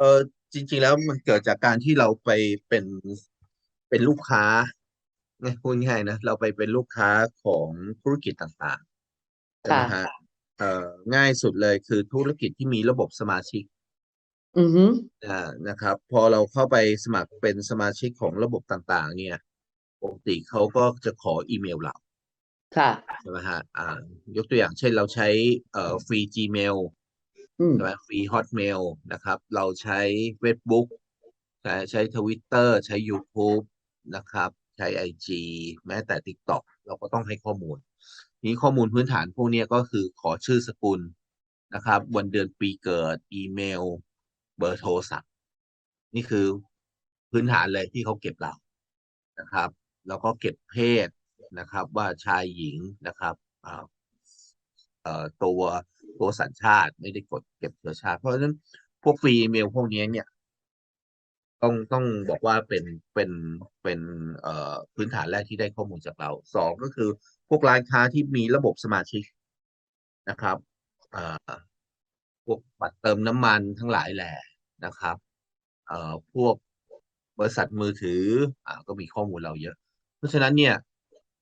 เออจริง ๆ แล้วมันเกิดจากการที่เราไปเป็นเป็นลูกค้าไงพูดง่ายๆนะเราไปเป็นลูกค้าของธุรกิจต่างๆใช่ไหมค่ะฮะเอ่อง่ายสุดเลยคือธุรกิจที่มีระบบสมาชิกอือฮึอ่านะครับ พอเราเข้าไปสมัครเป็นสมาชิกของระบบต่างๆ เนี่ยปกติเขาก็จะขออีเมลเราค่ะ ใช่ไหมฮะอ่ายกตัวอย่างเช่นเราใช้เอ่อฟรี Gmail อืม ใช่ไหมฟรี Hotmail นะครับ เราใช้ Facebook ใช้ใช้ Twitter ใช้ YouTube นะครับ ใช้ IG แม้แต่ TikTok เราก็ต้องให้ข้อมูล นี้ข้อมูลพื้นฐานพวกนี้ก็คือขอชื่อสกุลนะครับ วันเดือนปีเกิด อีเมล เบอร์โทรศัพท์ นี่คือพื้นฐานเลยที่เขาเก็บเรานะครับ แล้วก็เก็บเพศนะครับ ว่าชายหญิงนะครับ ตัวตัวสัญชาติไม่ได้กดเก็บเชื้อชาติ เพราะฉะนั้นพวกฟรีอีเมลพวกนี้เนี่ย ต้องต้องบอกว่าเป็นเป็นเป็นเอ่อพื้นฐานแรกที่ได้ข้อมูลจากเราสองก็คือพวกร้านค้าที่มีระบบสมาชิกนะครับเอ่อพวกบัตรเติมน้ำมันทั้งหลายแหล่นะครับเอ่อพวกบริษัทมือถืออ่าก็มีข้อมูลเราเยอะ เพราะฉะนั้นเนี่ย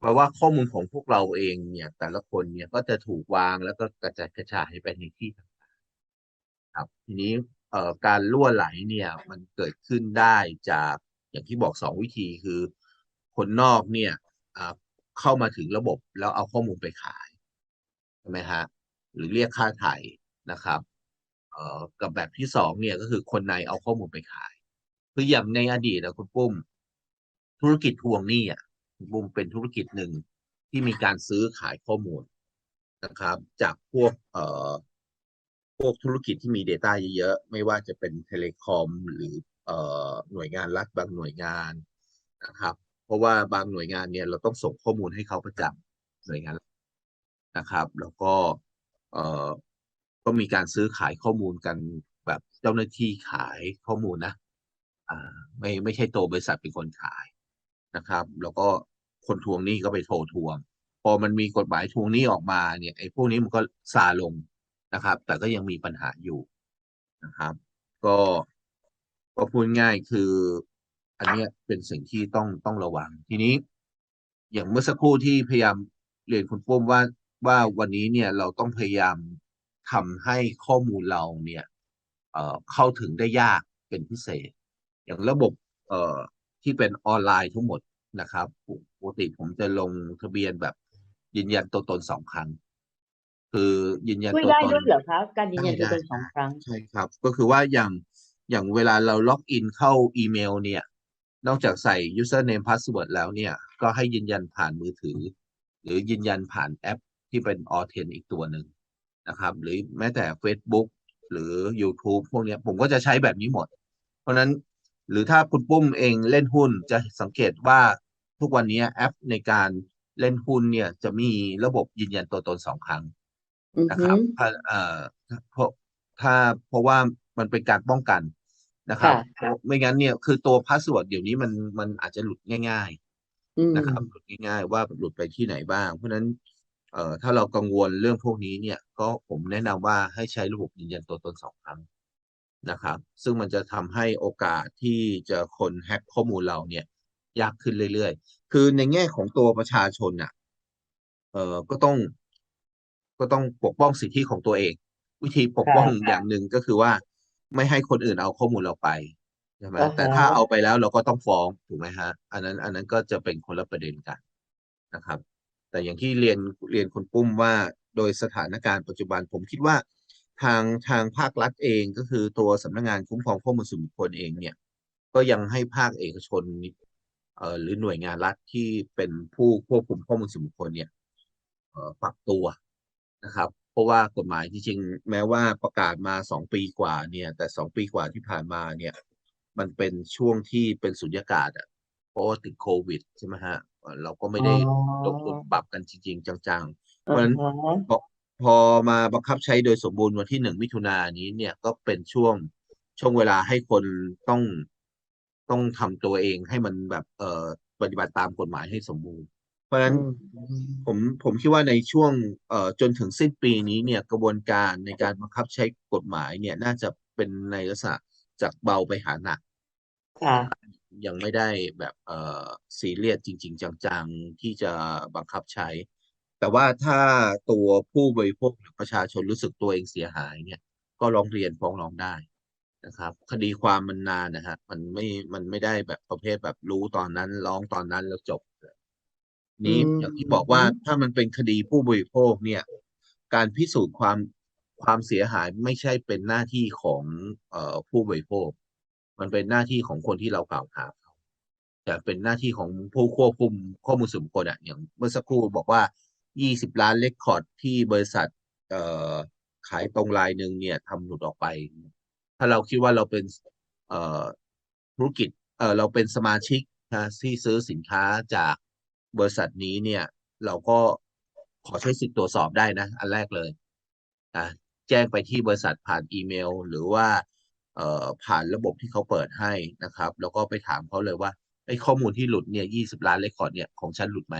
แปลว่าข้อมูลของพวกเราเองเนี่ย แต่ละคนเนี่ยก็จะถูกวางแล้วก็กระจายกระจายไปในที่ต่างๆครับ ทีนี้เอ่อการล่วไหลเนี่ยมันเกิดขึ้นได้จากอย่างที่บอกสองวิธีคือ คนนอกเนี่ยเข้ามาถึงระบบแล้วเอาข้อมูลไปขายใช่ไหมฮะหรือเรียกค่าไถ่นะครับเอ่อกับแบบที่สองเนี่ยก็คือคนในเอาข้อมูลไปขายคืออย่างในอดีตนะคุณปุ้ม ธุรกิจทวงหนี้อะ คุมเป็นธุรกิจหนึ่งที่มีการซื้อขายข้อมูลนะครับ จากพวกเอ่อพวกธุรกิจที่มี Data เยอะๆ ไม่ว่าจะเป็นเทเลคอมหรือเอ่อหน่วยงานรัฐบางหน่วยงานนะครับ เพราะว่าบางหน่วยงานเนี่ยเราต้องส่งข้อมูลให้เขาประจำหน่วยงานนะครับ แล้วก็เอ่อก็มีการซื้อขายข้อมูลกันแบบเจ้าหน้าที่ขายข้อมูลนะอ่าไม่ไม่ใช่ตัวบริษัทเป็นคนขายนะครับ แล้วก็ คนทวงหนี้ก็ไปโทรทวง พอมันมีกฎหมายทวงหนี้ออกมาเนี่ยไอ้พวกนี้มันก็ซาลงนะครับ แต่ก็ยังมีปัญหาอยู่นะครับ ก็ก็พูดง่ายคือ อันนี้เป็นสิ่งที่ต้องต้องระวัง ทีนี้ อย่างเมื่อสักครู่ที่พยายามเรียนคุณปุ้มว่าว่าวันนี้เนี่ยเราต้องพยายามทำให้ข้อมูลเราเนี่ยเเข้าถึงได้ยากเป็นพิเศษ อย่างระบบเอ่อที่เป็นออนไลน์ทั้งหมด นะครับปกติผมจะลงทะเบียนแบบยืนยันตัวตนสองครั้ง คือยืนยันช่วยตัวได้ตนด้วยเหรอคะการยืนยันตัวตนได้สองครั้ง ใช่ครับ ก็คือว่าอย่างอย่างเวลาเราล็อกอินเข้าอีเมลเนี่ย นอกจากใส่ username password แล้วเนี่ย ก็ให้ยืนยันผ่านมือถือ หรือยืนยันผ่านแอปที่เป็น Authent อีกตัวหนึ่งนะครับ หรือแม้แต่ Facebook หรือ YouTube พวกเนี้ยผมก็จะใช้แบบนี้หมด เพราะฉะนั้น หรือถ้าคุณปุ้มเองเล่นหุ้นจะสังเกตว่าทุกวันนี้แอปในการเล่นหุ้นเนี่ยจะมีระบบยืนยันตัวตนสองครั้งอือนะคฮึรับถ้าเอ่อเพราะถ้าเพราะว่ามันเป็นการป้องกันนะครับค่ะเพราะไม่งั้นเนี่ยคือตัวพาสเวิร์ดเดี๋ยวนี้มันมันอาจจะหลุดง่ายอืมๆนะครับหลุดง่าย ๆ ว่าหลุดไปที่ไหนบ้าง เพราะฉะนั้นเอ่อถ้าเรากังวลเรื่องพวกนี้เนี่ย ก็ผมแนะนำว่าให้ใช้ระบบยืนยันตัวตนสองครั้ง นะครับ ซึ่งมันจะทำให้โอกาสที่จะคนแฮ็กข้อมูลเราเนี่ย ยากขึ้นเรื่อยๆ คือในแง่ของตัวประชาชนน่ะ เอ่อ ก็ต้อง ก็ต้องปกป้องสิทธิของตัวเอง วิธีปกป้องค่ะอย่างหนึ่งก็คือว่า ไม่ให้คนอื่นเอาข้อมูลเราไปใช่ไหมอ่าฮะแต่ถ้าเอาไปแล้วเราก็ต้องฟ้องถูกไหมฮะ อันนั้น อันนั้นก็จะเป็นคนละประเด็นกันนะครับ แต่อย่างที่เรียนเรียนคุณปุ้มว่าโดยสถานการณ์ปัจจุบันผมคิดว่า ทางทางภาครัฐเองก็คือตัวสำนักงานคุ้มครองข้อมูลส่วนบุคคลเองเนี่ย ก็ยังให้ภาคเอกชนเอ่อหรือหน่วยงานรัฐที่เป็นผู้ควบคุมข้อมูลส่วนบุคคลเนี่ยเอ่อปรับตัวนะครับ เพราะว่ากฎหมายจริงๆแม้ว่าประกาศมาสองปีกว่าเนี่ย แต่สองปีกว่าที่ผ่านมาเนี่ย มันเป็นช่วงที่เป็นสุญญากาศอะเพราะว่าติดโควิดใช่ไหมฮะเอ่อเราก็ไม่ได้อ๋อลงทุนปรับกันจริง ๆ จังๆ เพอ่าราะฉะนั้นฮะ พอพอมาบังคับใช้โดยสมบูรณ์วันที่หนึ่งมิถุนายนนี้เนี่ยก็เป็นช่วงช่วงเวลาให้คนต้องต้องทำตัวเองให้มันแบบเอ่อปฏิบัติตามกฎหมายให้สมบูรณ์ เพราะฉะนั้นอืมผมผมคิดว่าในช่วงเอ่อจนถึงสิ้นปีนี้เนี่ยกระบวนการในการบังคับใช้กฎหมายเนี่ยน่าจะเป็นในลักษณะจากเบาไปหาหนักค่ะยังไม่ได้แบบเอ่อซีเรียสจริง ๆ จังๆที่จะบังคับใช้ แต่ว่าถ้าตัวผู้บริโภคหรือประชาชนรู้สึกตัวเองเสียหายเนี่ย ก็ร้องเรียนฟ้องร้องได้นะครับ คดีความมันนานนะฮะมันไม่มันไม่ได้แบบประเภทแบบรู้ตอนนั้นร้องตอนนั้นแล้วจบนี้อืมอย่างที่บอกว่าถ้ามันเป็นคดีผู้บริโภคเนี่ย การพิสูจน์ความความเสียหายไม่ใช่เป็นหน้าที่ของเอ่อผู้บริโภค มันเป็นหน้าที่ของคนที่เรากล่าวหาเขาแต่เป็นหน้าที่ของผู้ควบคุมข้อมูลส่วนบุคคลอะอย่างเมื่อสักครู่บอกว่า 20ล้านเลคคอร์ดที่บริษัทเอ่อขายตรงรายหนึ่งเนี่ยทำหลุดออกไป ถ้าเราคิดว่าเราเป็นเอ่อธุรกิจเอ่อเราเป็นสมาชิกนะที่ซื้อสินค้าจากบริษัทนี้เนี่ย เราก็ขอใช้สิทธิ์ตรวจสอบได้นะ อันแรกเลยอะแจ้งไปที่บริษัทผ่านอีเมล หรือว่าเอ่อผ่านระบบที่เขาเปิดให้นะครับ แล้วก็ไปถามเขาเลยว่าไอ้ข้อมูลที่หลุดเนี่ย20ล้านเรคคอร์ดเนี่ยของฉันหลุดไหม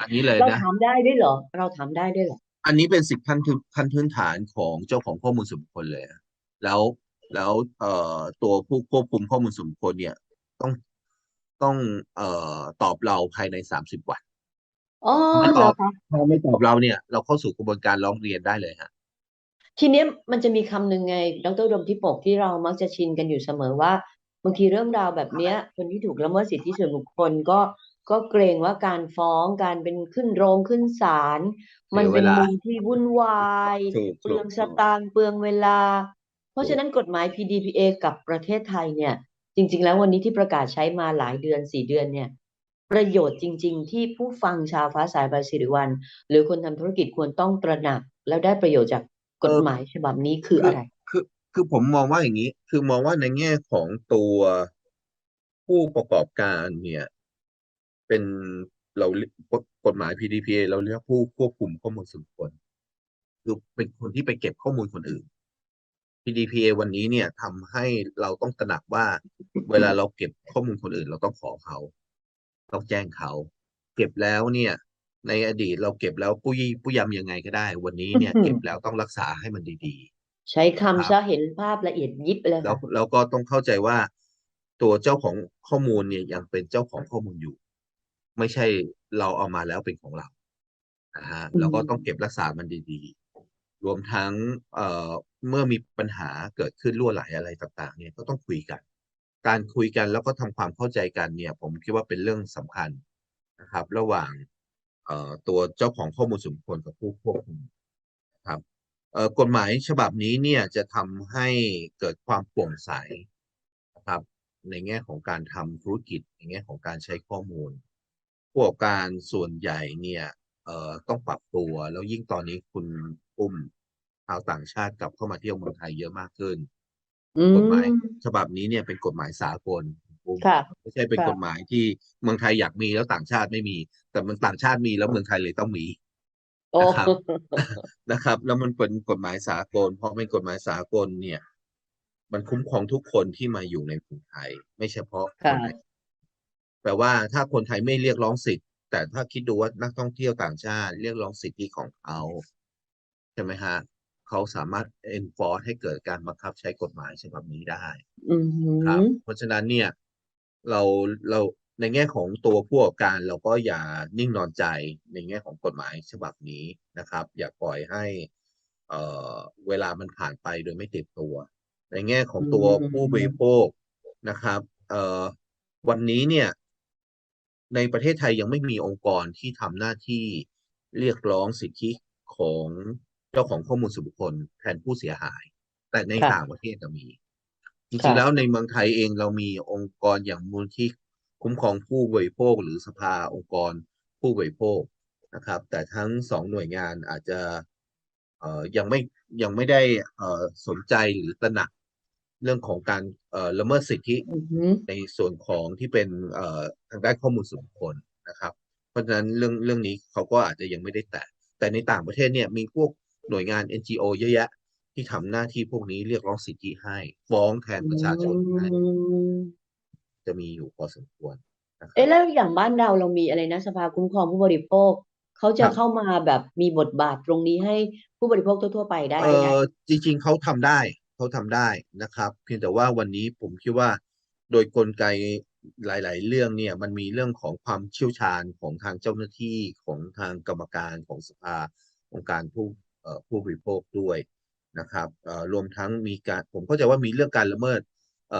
อันนี้เลยเรานะ ถามได้ด้วยเหรอ เราถามได้ด้วยเหรออันนี้เป็นสิทธิขั้นพื้นขั้นพื้นฐานของเจ้าของข้อมูลส่วนบุคคลเลยอะแล้วแล้วเอ่อตัวผู้ควบคุมข้อมูลส่วนบุคคลเนี่ยต้องต้องเอ่อตอบเราภายในสามสิบวัน อ๋อไม่เหตรออบคะถ้าไม่ตอบเราเนี่ยเราเข้าสู่กระบวนการร้องเรียนได้เลยฮะ ทีเนี้ยมันจะมีคำหนึ่งไงดรดมทิปกที่เรามักจะชินกันอยู่เสมอว่าบางทีเรื่องราวแบบเนี้ยคนที่ถูกละเมิดสิทธิส่วนบุคคลก็ ก็เกรงว่าการฟ้องการเป็นขึ้นโรงขึ้นศาลมันเป็นเสียเวลามุมที่วุ่นวายถูกเปลืองถูกสตางค์เปลืองเวลา เพราะฉะนั้นกฎหมาย PDPA กับประเทศไทยเนี่ย จริง ๆ แล้ววันนี้ที่ประกาศใช้มาหลายเดือนสี่เดือนเนี่ย ประโยชน์จริง ๆ ที่ผู้ฟังชาวฟ้าสายบายสิริวัลหรือคนทำธุรกิจควรต้องตระหนัก แล้วได้ประโยชน์จากกฎหมายฉบับนี้คืออะไร คือคือผมมองว่าอย่างนี้ คือมองว่าในแง่ของตัวผู้ประกอบการเนี่ย เป็นเราเรียกกฎหมาย PDPA เราเรียกผู้ควบคุมข้อมูลส่วนบุคคลคือเป็นคนที่ไปเก็บข้อมูลคนอื่น PDPA วันนี้เนี่ยทำให้เราต้องตระหนักว่า เวลาเราเก็บข้อมูลคนอื่น เราต้องขอเขา ต้องแจ้งเขา เก็บแล้วเนี่ย ในอดีตเราเก็บแล้วผู้ยี่ผู้ยำยังไงก็ได้ วันนี้เนี่ยเก็บแล้วต้องรักษาให้มันดีใช้ครับคำซะเห็นภาพละเอียดยิบเลยๆแล้วค่ะแล้วก็ต้องเข้าใจว่า ตัวเจ้าของข้อมูลเนี่ยยังเป็นเจ้าของข้อมูลอยู่ ไม่ใช่เราเอามาแล้วเป็นของเรานะฮะอืมเราก็ต้องเก็บรักษามันดีๆ รวมทั้งเอ่อเมื่อมีปัญหาเกิดขึ้นรั่วไหลอะไรต่าง ๆ เนี่ยก็ต้องคุยกัน การคุยกันแล้วก็ทำความเข้าใจกันเนี่ย ผมคิดว่าเป็นเรื่องสำคัญนะครับ ระหว่างเอ่อตัวเจ้าของข้อมูลส่วนบุคคลกับผู้ควบคุมนะครับเอ่อกฎหมายฉบับนี้เนี่ยจะทำให้เกิดความโปร่งใสนะครับ ในแง่ของการทำธุรกิจในแง่ของการใช้ข้อมูลผู้ ประกอบการส่วนใหญ่เนี่ยเอ่อต้องปรับตัวแล้วยิ่งตอนนี้คุณอุ้มชาวต่างชาติกลับเข้ามาเที่ยวเมืองไทยเยอะมากขึ้น อืกฎหมายม ฉบับนี้เนี่ยเป็นกฎหมายสากลอุ้มค่ะ ไม่ใช่เป็นค่ะ กฎหมายที่เมืองไทยอยากมีแล้วต่างชาติไม่มี แต่เมืองต่างชาติมีแล้วเมืองไทยเลยต้องมี โอ้ นะครับ นะครับ แล้วมันเป็นกฎหมายสากลพอเป็นกฎหมายสากลเนี่ย มันคุ้มครองทุกคนที่มาอยู่ในเมืองไทย ไม่เฉพาะคค่ะนไทย แปลว่าถ้าคนไทยไม่เรียกร้องสิทธิ์ แต่ถ้าคิดดูว่านักท่องเที่ยวต่างชาติ เรียกร้องสิทธิของเขาใช่ไหมฮะเขาสามารถ enforce ให้เกิดการบังคับใช้กฎหมายฉบับนี้ได้อือหืครับอเพราะฉะนั้นเนี่ย เราเราในแง่ของตัวผู้ประกอบการเราก็อย่านิ่งนอนใจในแง่ของกฎหมายฉบับนี้นะครับ อย่าปล่อยให้เอ่อเวลามันผ่านไปโดยไม่ติดตัว ในแง่ของตัวอืมผู้บริโภคนะครับเอ่อวันนี้เนี่ย ในประเทศไทยยังไม่มีองค์กรที่ทำหน้าที่เรียกร้องสิทธิของเจ้าของข้อมูลส่วนบุคคลแทนผู้เสียหาย แต่ในค่ะต่างประเทศจะมีจค่ะริงๆแล้วในเมืองไทยเองเรามีองค์กรอย่างมูลที่คุ้มครองผู้บริโภค หรือสภาองค์กรผู้บริโภคนะครับ แต่ทั้งสองหน่วยงานอาจจะเอ่อยังไม่ยังไม่ได้เอ่อสนใจหรือตระหนัก เรื่องของการเอ่อละเมิดสิทธิอือหือในส่วนของที่เป็นเอ่อทางด้านข้อมูลส่วนบุคคลนะครับ เพราะฉะนั้นเรื่องเรื่องนี้เขาก็อาจจะยังไม่ได้แตะแต่ในต่างประเทศเนี่ยมีพวกหน่วยงาน NGO เยอะแยะ ที่ทำหน้าที่พวกนี้เรียกร้องสิทธิให้ ฟ้องแทนประชาชนให้อืมจะมีอยู่พอสมควรนะครัเอ๊ะบแล้วอย่างบ้านเราเรามีอะไรนะสภาคุ้มครองผู้บริโภคเขาจะครับเข้ามาแบบมีบทบาทตรงนี้ให้ผู้บริโภคทั่วๆไปได้เอไหมคะอจริงๆเขาทำได้ เขาทำได้นะครับ เพียงแต่ว่าวันนี้ผมคิดว่าโดยกลไกหลาย ๆ เรื่องเนี่ยมันมีเรื่องของความเชี่ยวชาญของทางเจ้าหน้าที่ของทางกรรมการของสภาองค์การผู้ผู้บริโภคด้วยนะครับรวมทั้งมีการผมเข้าใจว่ามีเรื่องการละเมิดเ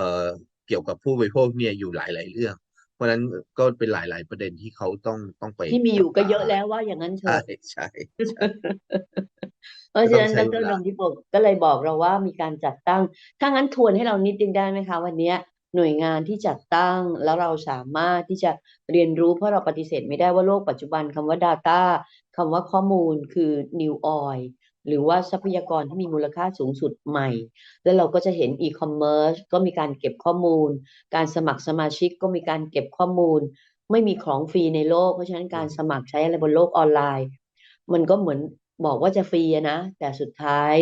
เกี่ยวกับผู้บริโภคเนี่ยอยู่หลาย ๆ เรื่อง เพราะฉะนั้นก็เป็นหลาย ๆ ประเด็นที่เขาต้องต้องไปที่มีอยู่ก็เยอะจับตาแล้วว่าอย่างนั้นเถใช่อะใช่ใช่เพราะฉะนั้นก็ดต้องใช้รเวลาดมทิพย์ก็เลยบอกเราว่ามีการจัดตั้ง ถ้างั้นทวนให้เรานิดนึงได้ไหมคะ วันเนี้ยหน่วยงานที่จัดตั้งแล้วเราสามารถที่จะเรียนรู้เพราะเราปฏิเสธไม่ได้ว่าโลกปัจจุบันคำว่า Data คำว่าข้อมูลคือ New Oil หรือว่าทรัพยากรที่มีมูลค่าสูงสุดใหม่ แล้วเราก็จะเห็น e-commerce ก็มีการเก็บข้อมูล การสมัครสมาชิกก็มีการเก็บข้อมูล ไม่มีของฟรีในโลก เพราะฉะนั้นการสมัครใช้อะไรบนโลกออนไลน์ มันก็เหมือนบอกว่าจะฟรีนะ แต่สุดท้าย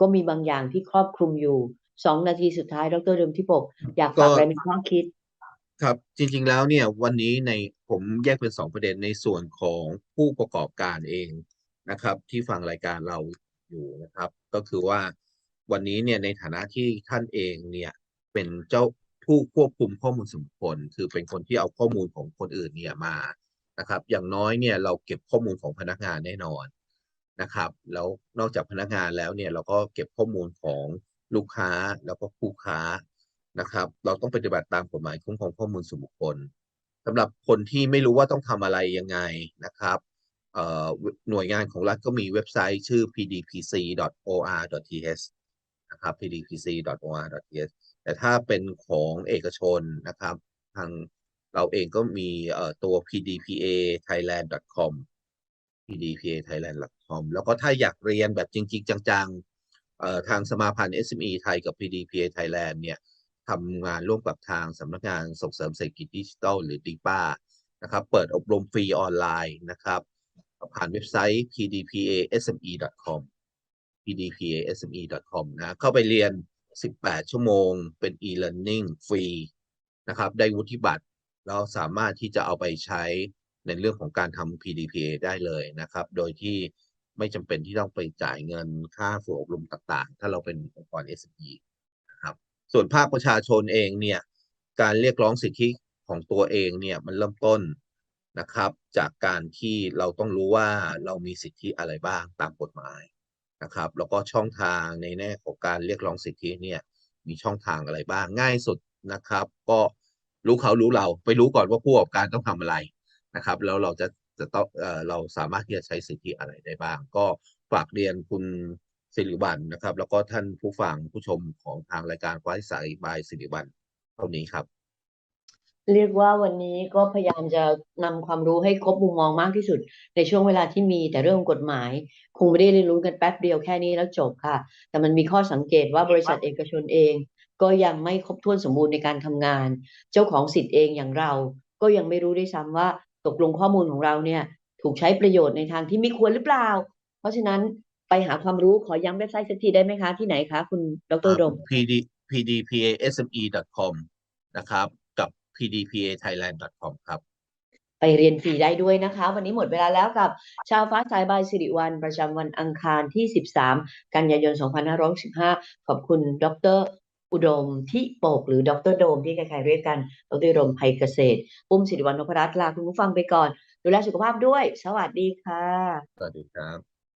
ก็มีบางอย่างที่ครอบคลุมอยู่สองนาทีสุดท้ายดรเดิมที่ปกอยากฝากอะไรเป็นข้อคิด ครับจริง ๆแล้วเนี่ยวันนี้ในผมแยกเป็นสองประเด็นในส่วนของผู้ประกอบการเองนะครับ ที่ฟังรายการเรา อยู่นะครับ ก็คือว่าวันนี้เนี่ยในฐานะที่ท่านเองเนี่ยเป็นเจ้าผู้ควบคุมข้อมูลส่วนบุคคลคือเป็นคนที่เอาข้อมูลของคนอื่นเนี่ยมานะครับ อย่างน้อยเนี่ยเราเก็บข้อมูลของพนักงานแน่นอนนะครับ แล้วนอกจากพนักงานแล้วเนี่ยเราก็เก็บข้อมูลของลูกค้าแล้วก็คู่ค้านะครับ เราต้องปฏิบัติตามกฎหมายคุ้มครองข้อมูลส่วนบุคคลสำหรับคนที่ไม่รู้ว่าต้องทำอะไรยังไงนะครับ หน่วยงานของรัฐก็มีเว็บไซต์ชื่อ pdpc.or.th นะครับ pdpc.or.th แต่ถ้าเป็นของเอกชนนะครับทางเราเองก็มีตัว pdpa.thailand.com pdpa.thailand.com แล้วก็ถ้าอยากเรียนแบบจริง ๆ จังๆทางสมาพันธ์ SME ไทยกับ PDPA Thailand เนี่ยทำงานร่วมกับทางสำนักงานส่งเสริมเศรษฐกิจดิจิทัลหรือดีป้านะครับ เปิดอบรมฟรีออนไลน์นะครับ ผ่านเว็บไซต์ pdpasme.com pdpasme.com นะเข้าไปเรียน 18 ชั่วโมงเป็น e-learning ฟรีนะครับ ได้วุฒิบัตรแล้วสามารถที่จะเอาไปใช้ในเรื่องของการทำ PDPA ได้เลยนะครับ โดยที่ไม่จำเป็นที่ต้องไปจ่ายเงินค่าฝึกอบรมต่างๆ ถ้าเราเป็นองค์กร SME นะครับ ส่วนภาคประชาชนเองเนี่ย การเรียกร้องสิทธิของตัวเองเนี่ย มันเริ่มต้น นะครับ จากการที่เราต้องรู้ว่าเรามีสิทธิอะไรบ้างตามกฎหมายนะครับ แล้วก็ช่องทางในแง่ของการเรียกร้องสิทธิเนี่ยมีช่องทางอะไรบ้างง่ายสุดนะครับ ก็รู้เขารู้เราไปรู้ก่อนว่าผู้ประกอบการต้องทำอะไรนะครับ แล้วเราจะจะต้องเราสามารถที่จะใช้สิทธิอะไรได้บ้าง ก็ฝากเรียนคุณสิริวัลนะครับ แล้วก็ท่านผู้ฟังผู้ชมของทางรายการควายสายบายสิริวัลเท่านี้ครับ เรียกว่าวันนี้ก็พยายามจะนำความรู้ให้ครบมุมมองมากที่สุด ในช่วงเวลาที่มีแต่เรื่องกฎหมาย คงไม่ได้เรียนรู้กันแป๊บเดียวแค่นี้แล้วจบค่ะ แต่มันมีข้อสังเกตว่าบริษัทเอกชนเอง ก็ยังไม่ครบถ้วนสมบูรณ์ในการทำงาน เจ้าของสิทธิ์เองอย่างเรา ก็ยังไม่รู้ด้วยซ้ำว่าตกลงข้อมูลของเราเนี่ย ถูกใช้ประโยชน์ในทางที่ไม่ควรหรือเปล่า เพราะฉะนั้นไปหาความรู้ขอย้ำเว็บไซต์สักทีได้ไหมคะที่ไหนคะคุณดรดม pdpasme. com นะครับ pdpathailand.com ครับ ไปเรียนฟรีได้ด้วยนะคะ วันนี้หมดเวลาแล้วกับชาวฟ้าสายบายสิริวัลประจำวันอังคารที่ 13 กันยายน 2565 ขอบคุณดรอุดมที่โปกหรือดรโดมที่ใครๆเรียกกันดรโดมภัยเกษตร ปุ้มสิริวัลนพรัตน์ลาคุณผู้ฟังไปก่อน ดูแลสุขภาพด้วย สวัสดีค่ะ สวัสดีครับ